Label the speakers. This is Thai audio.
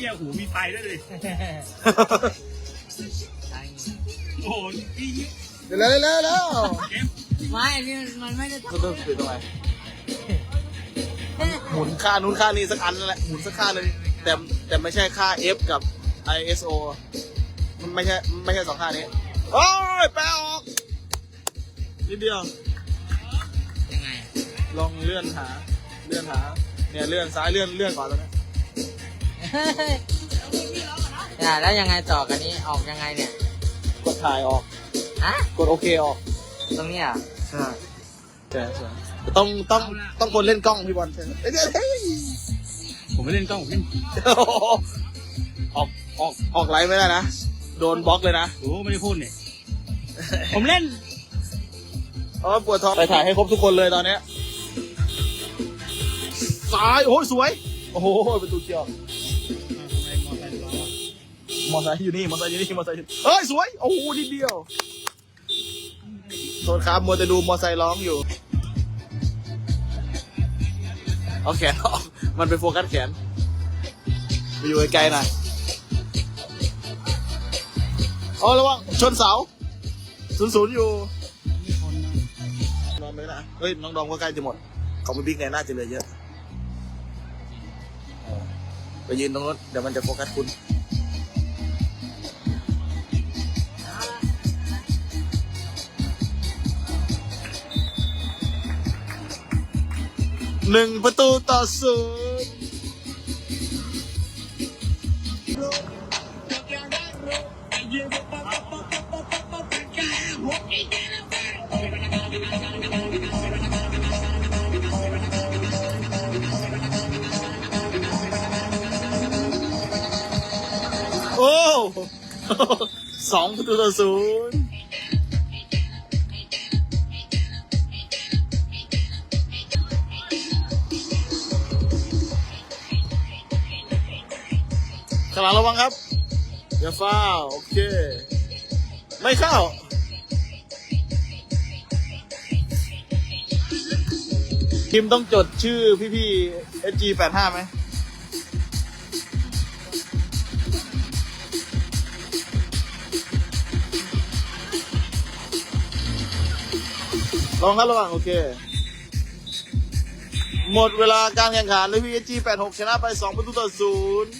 Speaker 1: หี้ยหูมีไฟด้วยเลยโอ้โหพี่
Speaker 2: เร็วเร็วเร็วเร็ว
Speaker 1: เอ็ม
Speaker 3: ไม่พี่มันไม่ได้
Speaker 2: ก็ต้องปิดตรงไหนหมุนค่านู้นค่านี้สักอันนั่นแหละหมุนสักค่าเลยแต่แต่ไม่ใช่ค่า F กับ ISO มันไม่ใช่ไม่ใช่สองค่านี้โอ้ยแปลออกนิดเดียว
Speaker 3: ยังไง
Speaker 2: ลองเลื่อนหา เลื่อนหา เนี่ยเลื่อนซ้ายเลื่อนเลื่อนก่อนแล้วนะ
Speaker 3: อ่าแล้วยังไงต่อกันนี้ออกยังไงเนี่ย
Speaker 2: กดถ่ายออก
Speaker 3: ฮะ
Speaker 2: กดโอเคออก
Speaker 3: ตรงเนี้ยเหรอ
Speaker 2: ใช่ใช่ใช่ต้องต้องต้องคนเล่นกล้องพี่บอลใช่ไหมเอ้ยเดี๋ยวเฮ้ย
Speaker 1: ผมไม่เล่นกล้องผมเล่น
Speaker 2: ออกออกออกไลฟ์ไม่ได้นะ โดนบล็อกเลยนะ
Speaker 1: โอ้โหไม่ได้พูดเนี่ยผมเล่น
Speaker 2: เพราะว่าปวดท้องไปถ่ายให้ครบทุกคนเลยตอนเนี้ยซ้ายโอ้ยสวย โอ้โหประตูเกี่ยว มอไซค์อยู่นี่ มอไซค์อยู่นี่ มอไซค์อยู่เฮ้ย สวย โอ้โหนิดเดียวโทษครับมัวแต่ดูมอไซค์ร้องอยู่ เอาแขนออกมันไปโฟกัสแขน ไปอยู่ไกลๆหน่อยโอ้ระวังชนเสาศูนย์ศูนย์อยู่นอนไปนะเฮ้ย น้องดอมก็ใกล้จะหมด ของพี่บิ๊กเนี่ยน่าจะเหลือเยอะ ไปยืนตรงนู้นเดี๋ยวมันจะโฟกัสคุณ หนึ่งประตูต่อศูนย์โอ้สองประตูต่อศูนย์ หลังระวังครับ อย่าฟาวโอเค ไม่เข้า ทีมต้องจดชื่อพี่ๆ SG แปดห้าไหมลองครับระหว่างโอเค หมดเวลาการแข่งขันเลยพี่ SG 86 ชนะไป 2 ประตูต่อศูนย์